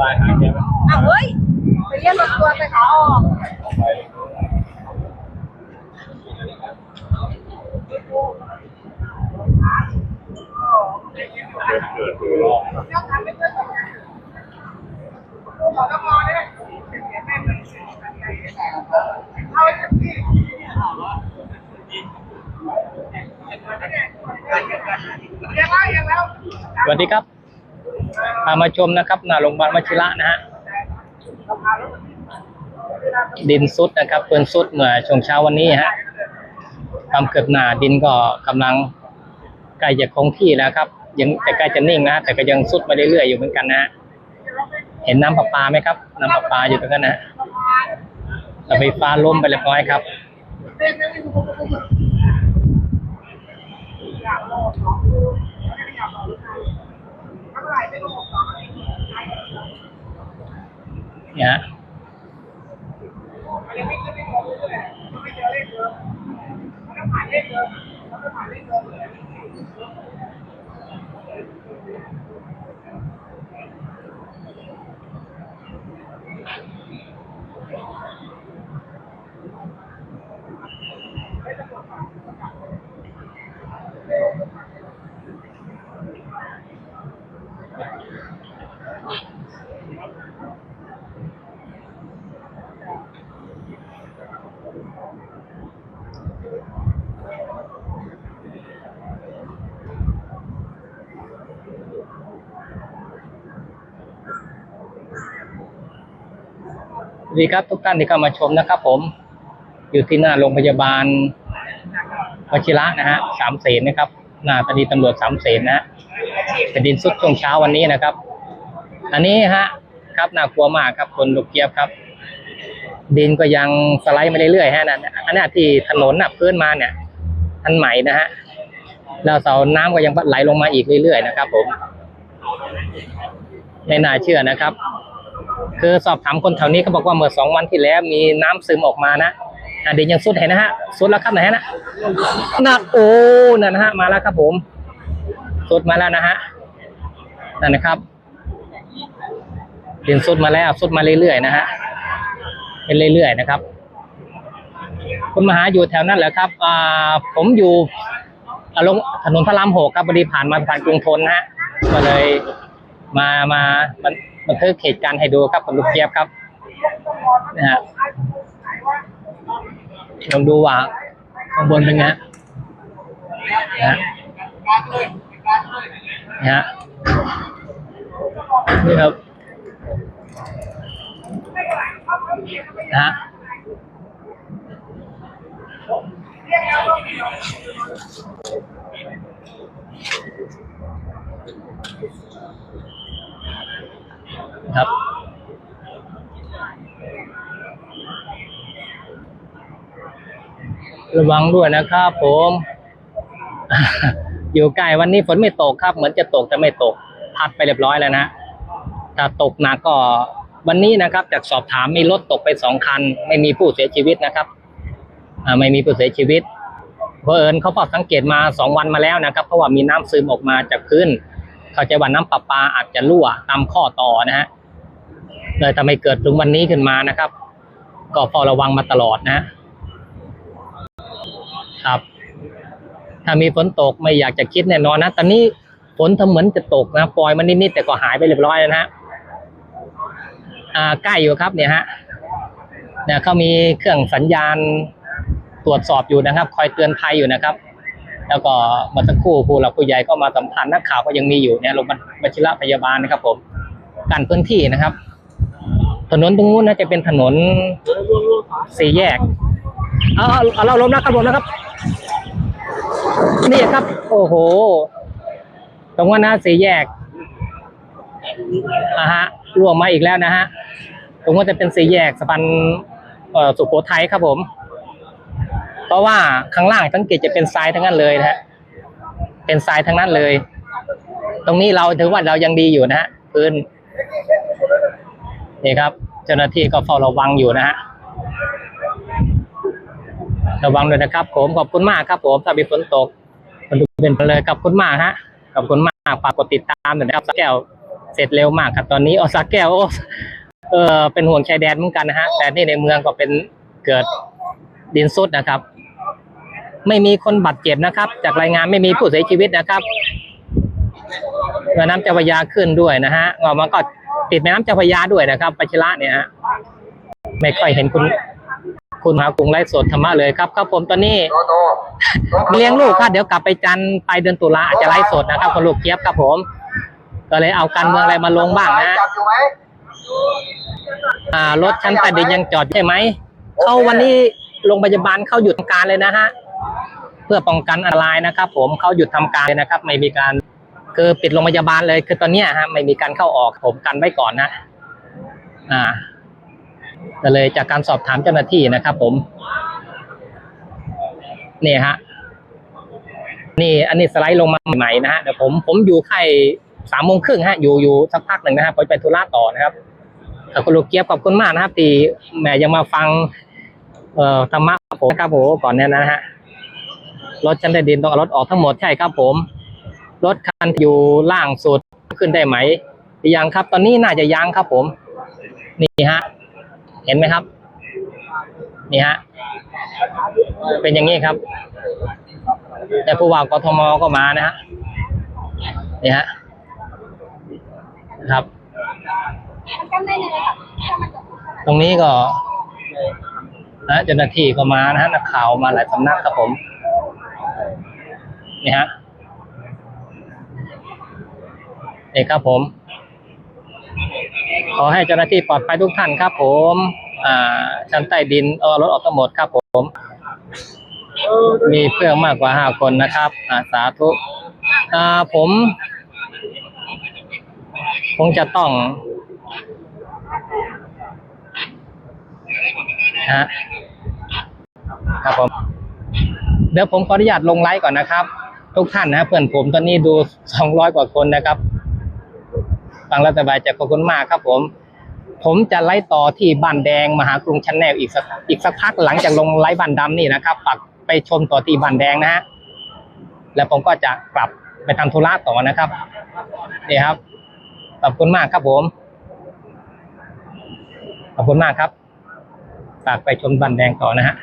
ลายหางเดียวอ้าวเฮ้ยไปเรียกรถตัวไปขาออกเกิดตัวรอบ สวัสดีครับพามาชมนะครับหน้าโรงพยาบาลวชิระนะฮะดินซุดนะครับเปืนซุดเมื่อช่วงเช้าวันนี้ฮะความเกิดหนาดินก็กำลังใกล้จะคงที่แล้วครับ ยังแต่ใกล้จะนิ่งนะฮะแต่ก็ยังซุดมาเรื่อยๆอยู่เหมือนกันนะฮะเห็นน้ำประปาไหมครับ น้ำประปาอยู่ตรงนั้นนะฮะ แต่ไฟฟ้าล้มไปเรียบร้อยครับ เนี่ยฮะ ดีครับทุกท่านที่เข้ามาชมนะครับ ผม อยู่ที่หน้าโรงพยาบาลวชิระนะฮะสามเสนนะครับ หน้าสถานีตำรวจสามเสนนะเป็นดินสุดช่วงเช้าวันนี้นะครับ อันนี้ฮะครับน่ากลัวมากครับคนลูกเกียบครับ ดินก็ยังสไลด์มาเรื่อยๆฮะนั่นอันนี้ที่ถนนน่ะพื้นมาเนี่ยทันใหม่นะฮะแล้วเสาน้ำก็ยังไหลลงมาอีกเรื่อยๆนะครับ ผมไม่น่าเชื่อนะครับ คือสอบถามคนแถวนี้เขาบอกว่าเมื่อสองวันที่แล้วมีน้ำซึมออกมานะอะเดี๋ยวยังสุดเห็นนะฮะสุดแล้วครับไหนฮะนะนักโอ้นั่นนะฮะมาแล้วครับผมสุดมาแล้วนะฮะนั่นนะครับเดินสุดมาแล้วสุดมาเรื่อยๆนะฮะเป็นเรื่อยๆนะครับ คุณมหาอยู่แถวนั้นเหรอครับอ่าผมอยู่ลงถนนพระรามหกครับพอดีผ่านมาผ่านกรุงทนนะฮะก็เลย มามาบันบันทึกเหตุการณ์ให้ดูครับคุณลูกเจี๊ยบครับนะฮะลองดูว่าข้างบนเป็นไงนะนะฮะนี่ครับนะฮะ ครับ ระวังด้วยนะครับผม อยู่ใกล้วันนี้ฝนไม่ตกครับ เหมือนจะตกแต่ไม่ตก พัดไปเรียบร้อยแล้วนะถ้าตกหนักก็วันนี้นะครับ จากสอบถามมีรถตกไปสองคัน ไม่มีผู้เสียชีวิตนะครับไม่มีผู้เสียชีวิตเพราะเอิญเขาพอสังเกตมาสองวันมาแล้วนะครับ เพราะว่ามีน้ำซึมออกมาจากพื้น เข้าใจว่าน้ำประปาอาจจะรั่วตามข้อต่อนะฮะ เลยทำให้เกิดถึงวันนี้ขึ้นมานะครับ ก็เฝ้าระวังมาตลอดนะ ครับ ถ้ามีฝนตกไม่อยากจะคิดแน่นอนนะ ตอนนี้ฝนทำเหมือนจะตกนะปล่อยมันนิดๆแต่ก็หายไปเรียบร้อยแล้วนะฮะใกล้อยู่ครับเนี่ยฮะเนี่ยเขามีเครื่องสัญญาณตรวจสอบอยู่นะครับ คอยเตือนภัยอยู่นะครับ แล้วก็มาสักครู่ผู้หลักผู้ใหญ่ก็มาสัมพันธ์นักข่าวก็ยังมีอยู่เนี่ยโรงบาลวชิระพยาบาลนะครับ ผมกันพื้นที่นะครับ ถนนตรงนู้นน่าจะเป็นถนนสี่แยก เอาเอาเราล้มนะครับผมนะครับ นี่ครับ โอ้โห ตรงว่านะสี่แยกอ่าฮะร่วงมาอีกแล้วนะฮะ ตรงว่าจะเป็นสี่แยกสะพานสุโขทัยครับผม เพราะว่าข้างล่างสังเกตจะเป็นทรายทั้งนั้นเลยนะฮะ เป็นทรายทั้งนั้นเลย ตรงนี้เราถือว่าเรายังดีอยู่นะฮะพื้น นี่ครับ เจ้าหน้าที่ก็เฝ้าระวังอยู่นะฮะระวังด้วยนะครับ ผมขอบคุณมากครับ ผมถ้ามีฝนตกมันดูเป็นไปเลยขอบคุณมากฮะขอบคุณมากฝากกดติดตามหน่อยนะครับสักแก้วเสร็จเร็วมากครับตอนนี้ออสักแก้วโอ้เออเป็นห่วงชายแดนเหมือนกันนะฮะแต่นี่ในเมืองก็เป็นเกิดดินซุดนะครับ ไม่มีคนบาดเจ็บนะครับ จากรายงานไม่มีผู้เสียชีวิตนะครับแม่น้ำเจ้าพระยาขึ้นด้วยนะฮะออกมาก็ ติดแม่น้ำเจ้าพระยาด้วยนะครับปัชระเนี่ยฮะไม่ค่อยเห็นคุณ คุณหากรุงไลฟ์สดธรรมะเลยครับครับผมตอนนี้ เลี้ยงลูกครับเดี๋ยวกลับไปจันทร์ไปเดือนตุลาอาจจะไลฟ์สดนะครับคนลูกเจี๊ยบครับผม ก็เลยเอาการเมืองอะไรมาลงบ้างนะจับอยู่ไหมอ่ารถชั้นใต้ดินยังจอดใช่ไหม เข้าวันนี้โรงพยาบาลเข้าหยุดทำการเลยนะฮะ เพื่อป้องกันอันตรายนะครับ ผมเข้าหยุดทำการเลยนะครับ ไม่มีการ คือปิดโรงพยาบาลเลยคือตอนนี้ฮะไม่มีการเข้าออกผมกันไว้ก่อนนะอ่าก็เลยจากการสอบถามเจ้าหน้าที่นะครับ ผมนี่ฮะนี่อันนี้สไลด์ลงมาใหม่นะฮะเดี๋ยวผมผมอยู่ค่ายสามโมงครึ่งฮะอยู่อยู่สักพักหนึ่งนะครับผมจะไปธุระต่อนะครับขอบคุณลูกเกียบขอบคุณมากนะครับที่แหมยังมาฟัง เอ่อธรรมะผมนะครับผมก่อนเนี้ยนะฮะรถชั้นใต้ดินต้องเอารถออกทั้งหมดใช่ครับผม รถคันอยู่ล่างสุดขึ้นได้ไหมยังครับ ตอนนี้น่าจะยังครับผม นี่ฮะ เห็นไหมครับ นี่ฮะ เป็นอย่างนี้ครับแต่ผู้ว่ากทมก็มานะฮะนี่ฮะครับมันกันได้เลยค่ะถ้ามันจะตรงนี้ก็นะเจ้าหน้าที่ก็มานะฮะนักข่าวมาหลายสำนักครับผม นี่ฮะ นี่ครับผม ขอให้เจ้าหน้าที่ปลอดภัยทุกท่านครับ ผมอ่าชั้นใต้ดินเอารถออกทั้งหมดครับ ผม มีเพื่อนมากกว่าห้าคนนะครับอ่าสาธุอ่าผมคงจะต้องฮะครับผม เดี๋ยวผมขออนุญาตลงไลฟ์ก่อนนะครับ ทุกท่านนะเพื่อนผมตอนนี้ดูสองร้อยกว่าคนนะครับ ฟังแล้วสบายใจขอบคุณมากครับผม ผมจะไลฟ์ต่อที่บ้านแดงมหากรุงชั้นแนวอีกสักอีกสักพักหลังจากลงไลฟ์บ้านดำนี่นะครับฝากไปชมต่อที่บ้านแดงนะฮะแล้วผมก็จะกลับไปทำธุระต่อนะครับนี่ครับขอบคุณมากครับผมขอบคุณมากครับฝากไปชมบันแดงต่อนะฮะ